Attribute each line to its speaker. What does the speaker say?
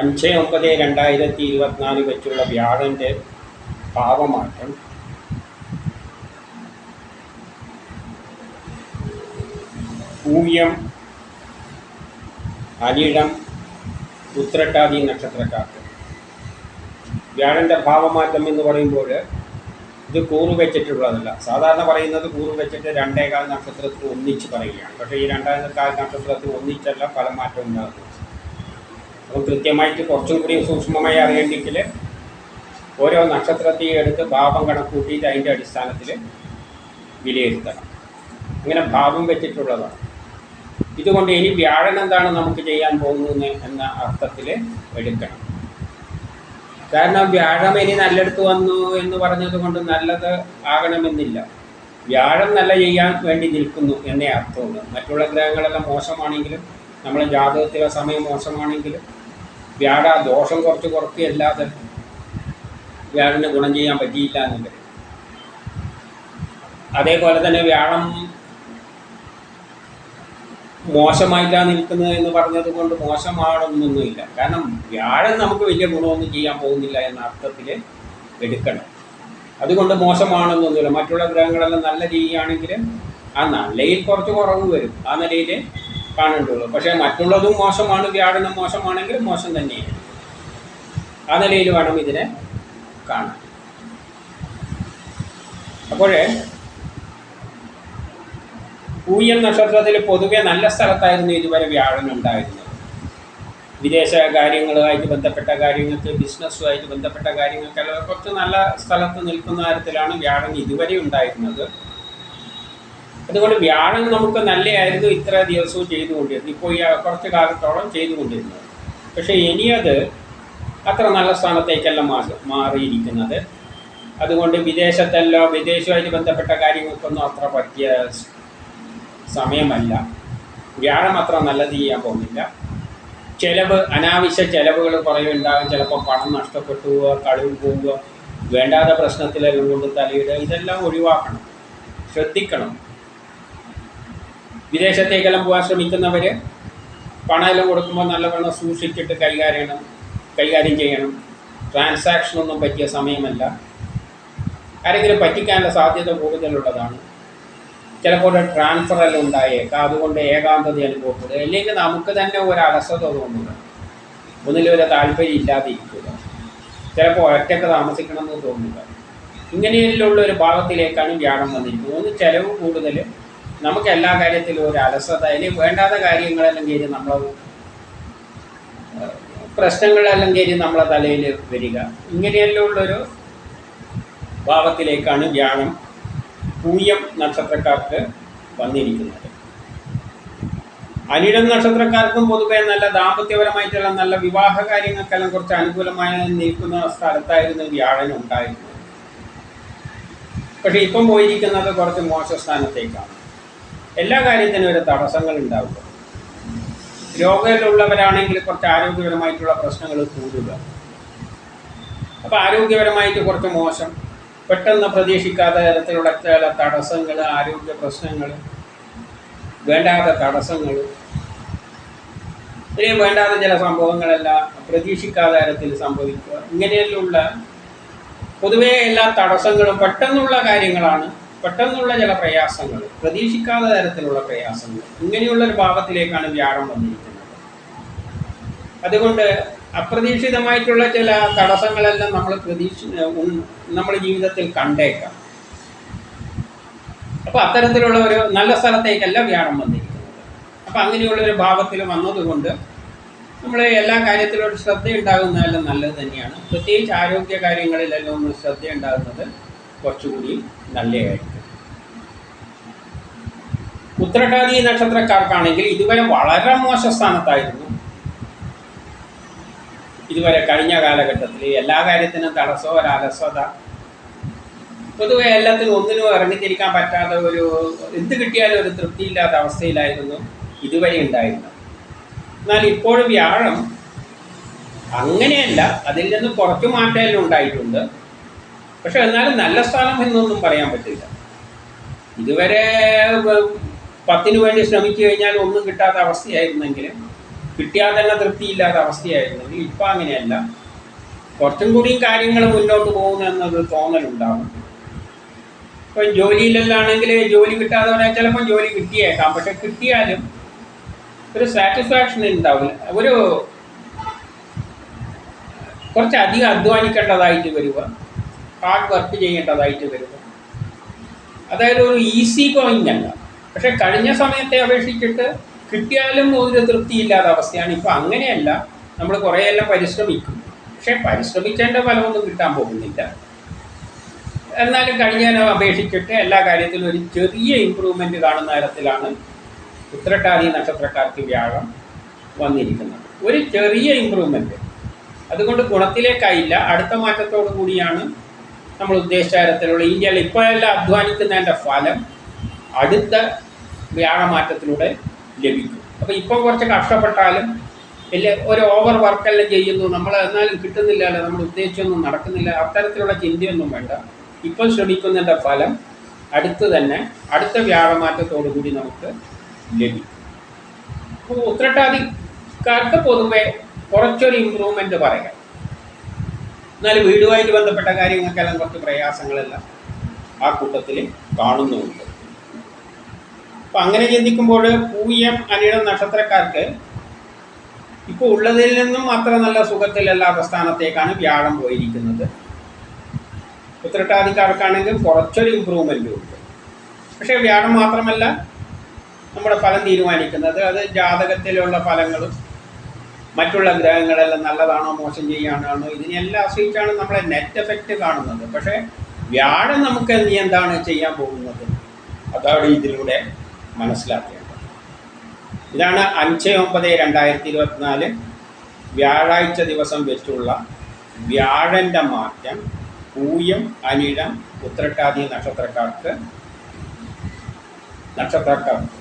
Speaker 1: അഞ്ച് ഒമ്പത് രണ്ടായിരത്തി ഇരുപത്തിനാല് വെച്ചുള്ള വ്യാഴന്റെ ഭാവമാറ്റം പൂയം അനിഴം ഉത്രട്ടാതി നക്ഷത്രക്കാർക്ക്. വ്യാഴന്റെ ഭാവമാറ്റം എന്ന് പറയുമ്പോൾ ഇത് കൂറ് വെച്ചിട്ടുള്ളതല്ല സാധാരണ പറയുന്നത് കൂറ് വെച്ചിട്ട് രണ്ടേകാൽ നക്ഷത്രത്തിൽ ഒന്നിച്ച് പറയുകയാണ്. പക്ഷേ ഈ രണ്ടേകാൽ നക്ഷത്രത്തിൽ ഒന്നിച്ചല്ല ഫലമാറ്റം ഉണ്ടാകുന്നത്. അപ്പം കൃത്യമായിട്ട് കുറച്ചും കൂടി സൂക്ഷ്മമായി അറിയേണ്ടെങ്കിൽ ഓരോ നക്ഷത്രത്തെയും എടുത്ത് ഭാവം കണക്കൂട്ടിയിട്ട് അതിന്റെ അടിസ്ഥാനത്തിൽ വിലയിരുത്തണം. അങ്ങനെ ഭാവം വെച്ചിട്ടുള്ളതാണ്. ഇതുകൊണ്ട് ഇനി വ്യാഴൻ എന്താണ് നമുക്ക് ചെയ്യാൻ പോകുന്നത് എന്ന അർത്ഥത്തിൽ എടുക്കണം. കാരണം വ്യാഴം ഇനി നല്ലെടുത്ത് വന്നു എന്ന് പറഞ്ഞത് കൊണ്ട് നല്ലത് ആകണമെന്നില്ല. വ്യാഴം നല്ല ചെയ്യാൻ വേണ്ടി നിൽക്കുന്നു എന്നേ അർത്ഥമുള്ളൂ. മറ്റുള്ള ഗ്രഹങ്ങളെല്ലാം മോശമാണെങ്കിലും നമ്മളെ ജാതകത്തിലെ സമയം മോശമാണെങ്കിലും വ്യാഴ ദോഷം കുറച്ച് കുറക്കുകയല്ലാതെ വ്യാഴന് ഗുണം ചെയ്യാൻ പറ്റിയില്ല എന്നുണ്ട്. അതേപോലെ തന്നെ വ്യാഴം മോശമായിട്ടാണ് നിൽക്കുന്നത് എന്ന് പറഞ്ഞത് കൊണ്ട് മോശമാണെന്നൊന്നുമില്ല. കാരണം വ്യാഴം നമുക്ക് വലിയ ഗുണമൊന്നും ചെയ്യാൻ പോകുന്നില്ല എന്ന അർത്ഥത്തിൽ എടുക്കണം. അതുകൊണ്ട് മോശമാണെന്നൊന്നുമില്ല. മറ്റുള്ള ഗ്രഹങ്ങളെല്ലാം നല്ല രീതിയാണെങ്കിൽ ആ നല്ലയിൽ കുറച്ച് കുറവ് വരും. ആ നിലയിൽ കാണേണ്ടുള്ളൂ പക്ഷേ മറ്റുള്ളതും മോശമാണ് വ്യാഴനം മോശമാണെങ്കിൽ മോശം തന്നെയാണ്. ആ നിലയിൽ വേണം ഇതിനെ കാണാൻ. അപ്പോഴേ പൂയം നക്ഷത്രത്തിൽ പൊതുവെ നല്ല സ്ഥലത്തായിരുന്നു ഇതുവരെ വ്യാഴം ഉണ്ടായിരുന്നത്. വിദേശ കാര്യങ്ങളുമായിട്ട് ബന്ധപ്പെട്ട കാര്യങ്ങൾക്ക് ബിസിനസ്സുമായിട്ട് ബന്ധപ്പെട്ട കാര്യങ്ങൾക്കെല്ലാം കുറച്ച് നല്ല സ്ഥലത്ത് നിൽക്കുന്ന തരത്തിലാണ് വ്യാഴം ഇതുവരെ ഉണ്ടായിരുന്നത്. അതുകൊണ്ട് വ്യാഴം നമുക്ക് നല്ലതായിരുന്നു ഇത്ര ദിവസവും ചെയ്തുകൊണ്ടിരുന്നത്. ഇപ്പോൾ ഈ കുറച്ച് കാലത്തോളം ചെയ്തുകൊണ്ടിരുന്നത്. പക്ഷേ ഇനിയത് അത്ര നല്ല സ്ഥാനത്തേക്കല്ല മാറി മാറിയിരിക്കുന്നത്. അതുകൊണ്ട് വിദേശത്തല്ലോ വിദേശവുമായിട്ട് ബന്ധപ്പെട്ട കാര്യങ്ങൾക്കൊന്നും അത്ര പറ്റിയ സമയമല്ല. വ്യാഴം അത്ര നല്ലത് ചെയ്യാൻ പോകുന്നില്ല. ചിലവ് അനാവശ്യ ചിലവുകൾ കുറേ ഉണ്ടാകും ചിലപ്പോൾ പണം നഷ്ടപ്പെട്ടു പോവുക കളിവ് പോവുക വേണ്ടാത്ത പ്രശ്നത്തിലെല്ലാം കൊണ്ട് തലയിടുക ഇതെല്ലാം ഒഴിവാക്കണം. ശ്രദ്ധിക്കണം. വിദേശത്തേക്കെല്ലാം പോകാൻ ശ്രമിക്കുന്നവർ പണമെല്ലാം കൊടുക്കുമ്പോൾ നല്ലവണ്ണം സൂക്ഷിച്ചിട്ട് കൈകാര്യം കൈകാര്യം ചെയ്യണം. ട്രാൻസാക്ഷൻ ഒന്നും പറ്റിയ സമയമല്ല. ആരെങ്കിലും പറ്റിക്കാനുള്ള സാധ്യത കൂടുതലുള്ളതാണ്. ചിലപ്പോൾ ട്രാൻസ്ഫർ എല്ലാം ഉണ്ടായേക്കാം. അതുകൊണ്ട് ഏകാന്തത അനുഭവപ്പെടുക. അല്ലെങ്കിൽ നമുക്ക് തന്നെ ഒരു അലസത തോന്നുക. ഒന്നിലൊരു താല്പര്യം ഇല്ലാതിരിക്കുക. ചിലപ്പോൾ ഒറ്റയ്ക്ക് താമസിക്കണമെന്ന് തോന്നുക. ഇങ്ങനെയുള്ള ഒരു ഭാഗത്തിലേക്കാണ് വ്യാഴം വന്നിരിക്കുന്നത്. ഒന്ന് ചിലവ് കൂടുതൽ നമുക്ക് എല്ലാ കാര്യത്തിലും ഒരു അലസത ഇനി വേണ്ടാത്ത കാര്യങ്ങളെല്ലാം കയറി നമ്മൾ പ്രശ്നങ്ങളെല്ലാം കയറി നമ്മളെ തലയിൽ വരിക. ഇങ്ങനെയെല്ലാം ഉള്ളൊരു ഭാവത്തിലേക്കാണ് വ്യാഴം പൂയം നക്ഷത്രക്കാർക്ക് വന്നിരിക്കുന്നത്. അനിഴം നക്ഷത്രക്കാർക്കും പൊതുവേ നല്ല ദാമ്പത്യപരമായിട്ടുള്ള നല്ല വിവാഹ കാര്യങ്ങൾക്കെല്ലാം കുറച്ച് അനുകൂലമായ നിൽക്കുന്ന സ്ഥലത്തായിരുന്നു വ്യാഴൻ ഉണ്ടായിരുന്നത്. പക്ഷെ ഇപ്പം പോയിരിക്കുന്നത് കുറച്ച് മോശ സ്ഥാനത്തേക്കാണ്. എല്ലാ കാര്യത്തിനും ഒരു തടസ്സങ്ങൾ ഉണ്ടാവുക രോഗത്തിലുള്ളവരാണെങ്കിൽ കുറച്ച് ആരോഗ്യപരമായിട്ടുള്ള പ്രശ്നങ്ങൾ കൂടുക. അപ്പോൾ ആരോഗ്യപരമായിട്ട് കുറച്ച് മോശം. പെട്ടെന്ന് പ്രതീക്ഷിക്കാത്ത തരത്തിലുള്ള ചില തടസ്സങ്ങൾ ആരോഗ്യ പ്രശ്നങ്ങൾ വേണ്ടാത്ത തടസ്സങ്ങൾ. ഇത്രയും വേണ്ടാത്ത ചില സംഭവങ്ങളെല്ലാം പ്രതീക്ഷിക്കാത്ത തരത്തിൽ സംഭവിക്കുക. ഇങ്ങനെയുള്ള പൊതുവേ എല്ലാ തടസ്സങ്ങളും പെട്ടെന്നുള്ള കാര്യങ്ങളാണ്. പെട്ടെന്നുള്ള ചില പ്രയാസങ്ങൾ പ്രതീക്ഷിക്കാത്ത തരത്തിലുള്ള പ്രയാസങ്ങൾ ഇങ്ങനെയുള്ള ഒരു ഭാവത്തിലേക്കാണ് വ്യാഴം വന്നിരിക്കുന്നത്. അതുകൊണ്ട് അപ്രതീക്ഷിതമായിട്ടുള്ള ചില തടസ്സങ്ങളെല്ലാം നമ്മൾ പ്രതീക്ഷ നമ്മുടെ ജീവിതത്തിൽ കണ്ടേക്കാം. അപ്പോൾ അത്തരത്തിലുള്ള ഒരു നല്ല സ്ഥലത്തേക്കല്ല വ്യാഴം വന്നിരിക്കുന്നത്. അപ്പോൾ അങ്ങനെയുള്ള ഒരു ഭാവത്തിൽ വന്നതുകൊണ്ട് നമ്മൾ എല്ലാ കാര്യത്തിലും ഒരു ശ്രദ്ധ ഉണ്ടാകുന്നതെല്ലാം നല്ലത് തന്നെയാണ്. പ്രത്യേകിച്ച് ആരോഗ്യ കാര്യങ്ങളിലെല്ലാം ഒന്ന് ശ്രദ്ധ ഉണ്ടാകുന്നത് കുറച്ചുകൂടി നല്ലതായിരിക്കും. ഉത്രട്ടാതി നക്ഷത്രക്കാർക്കാണെങ്കിൽ ഇതുവരെ വളരെ മോശ സ്ഥാനത്തായിരുന്നു. ഇതുവരെ കഴിഞ്ഞ കാലഘട്ടത്തിൽ എല്ലാ കാര്യത്തിനും തടസ്സോ ഒരു അലസ്വത പൊതുവെ എല്ലാത്തിനും ഒന്നിനും ഇറങ്ങിത്തിരിക്കാൻ പറ്റാത്ത ഒരു എന്ത് കിട്ടിയാലും ഒരു തൃപ്തിയില്ലാത്ത അവസ്ഥയിലായിരുന്നു ഇതുവരെ ഉണ്ടായിരുന്നത്. എന്നാൽ ഇപ്പോഴും വ്യാഴം അങ്ങനെയല്ല അതിൽ നിന്ന് കുറച്ച് മാറ്റമെല്ലാം ഉണ്ടായിട്ടുണ്ട്. പക്ഷെ എന്നാലും നല്ല സ്ഥാനം എന്നൊന്നും പറയാൻ പറ്റില്ല. ഇതുവരെ പത്തിന് വേണ്ടി ശ്രമിച്ചു കഴിഞ്ഞാൽ ഒന്നും കിട്ടാത്ത അവസ്ഥയായിരുന്നെങ്കിൽ കിട്ടിയാൽ തന്നെ തൃപ്തിയില്ലാത്ത അവസ്ഥയായിരുന്നെങ്കിൽ ഇപ്പം അങ്ങനെയല്ല. കുറച്ചും കൂടിയും കാര്യങ്ങൾ മുന്നോട്ട് പോകുന്നു എന്നൊരു തോന്നലുണ്ടാവും. ഇപ്പം ജോലിയിലല്ലാണെങ്കിൽ ജോലി കിട്ടാതെ പറയാൻ ചിലപ്പം ജോലി കിട്ടിയേക്കാം. പക്ഷെ കിട്ടിയാലും ഒരു സാറ്റിസ്ഫാക്ഷൻ ഉണ്ടാവില്ല. ഒരു കുറച്ചധികം അധ്വാനിക്കേണ്ടതായിട്ട് വരിക ഹാർഡ് വർക്ക് ചെയ്യേണ്ടതായിട്ട് വരിക. അതായത് ഒരു ഈസി ഗോയിങ് അല്ല. പക്ഷെ കഴിഞ്ഞ സമയത്തെ അപേക്ഷിച്ചിട്ട് കിട്ടിയാലും ഒരു തൃപ്തിയില്ലാത്ത അവസ്ഥയാണ്. ഇപ്പം അങ്ങനെയല്ല നമ്മൾ കുറേയെല്ലാം പരിശ്രമിക്കും. പക്ഷെ പരിശ്രമിക്കേണ്ട ഫലമൊന്നും കിട്ടാൻ പോകുന്നില്ല. എന്നാലും കഴിഞ്ഞതിനെ അപേക്ഷിച്ചിട്ട് എല്ലാ കാര്യത്തിലും ഒരു ചെറിയ ഇമ്പ്രൂവ്മെന്റ് കാണുന്ന തരത്തിലാണ് ഉത്രട്ടാതി നക്ഷത്രക്കാർക്ക് വ്യാഴം വന്നിരിക്കുന്നത്. ഒരു ചെറിയ ഇമ്പ്രൂവ്മെന്റ് അതുകൊണ്ട് ഗുണത്തിലേക്കായില്ല. അടുത്ത മാറ്റത്തോടു കൂടിയാണ് നമ്മൾ ഉദ്ദേശിച്ച തരത്തിലുള്ള ഇന്ത്യയിൽ ഇപ്പോഴെല്ലാം അധ്വാനിക്കുന്നതിന്റെ ഫലം. അടുത്ത വ്യാഴമാറ്റത്തിലൂടെ ലഭിക്കും. അപ്പോൾ ഇപ്പോൾ കുറച്ച് കഷ്ടപ്പെട്ടാലും വലിയ ഒരു ഓവർ വർക്കെല്ലാം ചെയ്യുന്നു. നമ്മൾ എന്നാലും കിട്ടുന്നില്ലല്ലോ. നമ്മൾ ഉദ്ദേശിച്ചൊന്നും നടക്കുന്നില്ല. അത്തരത്തിലുള്ള ചിന്തയൊന്നും വേണ്ട. ഇപ്പോൾ ശ്രമിക്കുന്നതിന്റെ ഫലം അടുത്ത് തന്നെ അടുത്ത വ്യാഴമാറ്റത്തോടു കൂടി നമുക്ക് ലഭിക്കും. അപ്പോൾ ഉത്രട്ടാതിക്കാർക്ക് പൊതുവെ കുറച്ചൊരു ഇമ്പ്രൂവ്മെന്റ് പറയാം. എന്നാൽ വീടുമായിട്ട് ബന്ധപ്പെട്ട കാര്യങ്ങൾക്കെല്ലാം കുറച്ച് പ്രയാസങ്ങളെല്ലാം ആ കൂട്ടത്തിൽ കാണുന്നുമുണ്ട്. അപ്പം അങ്ങനെ ചിന്തിക്കുമ്പോൾ പൂയം അനിയുടെ നക്ഷത്രക്കാർക്ക് ഇപ്പോൾ ഉള്ളതിൽ നിന്നും അത്ര നല്ല സുഖത്തിലല്ലാത്ത സ്ഥാനത്തേക്കാണ് വ്യാഴം പോയിരിക്കുന്നത്. ഉത്തരട്ടാദിക്കാർക്കാണെങ്കിൽ കുറച്ചൊരു ഇമ്പ്രൂവ്മെന്റും ഉണ്ട്. പക്ഷേ വ്യാഴം മാത്രമല്ല നമ്മുടെ ഫലം തീരുമാനിക്കുന്നത്. അത് ജാതകത്തിലുള്ള ഫലങ്ങളും മറ്റുള്ള ഗ്രഹങ്ങളെല്ലാം നല്ലതാണോ മോശം ചെയ്യാനാണോ ഇതിനെല്ലാം ആശ്രയിച്ചാണ് നമ്മളെ നെറ്റ് എഫക്റ്റ് കാണുന്നത്. പക്ഷേ വ്യാഴം നമുക്ക് എന്താണ് ചെയ്യാൻ പോകുന്നത്? അതാണ് ഇതിലൂടെ മനസ്സിലാക്കേണ്ടത് ഇതാണ് അഞ്ച് ഒമ്പത് രണ്ടായിരത്തി ഇരുപത്തിനാല് വ്യാഴാഴ്ച ദിവസം വെച്ചുള്ള വ്യാഴന്റെ മാറ്റം പൂയം അനിഴം ഉത്രട്ടാതി നക്ഷത്രക്കാർക്ക് നക്ഷത്രക്കാർക്ക്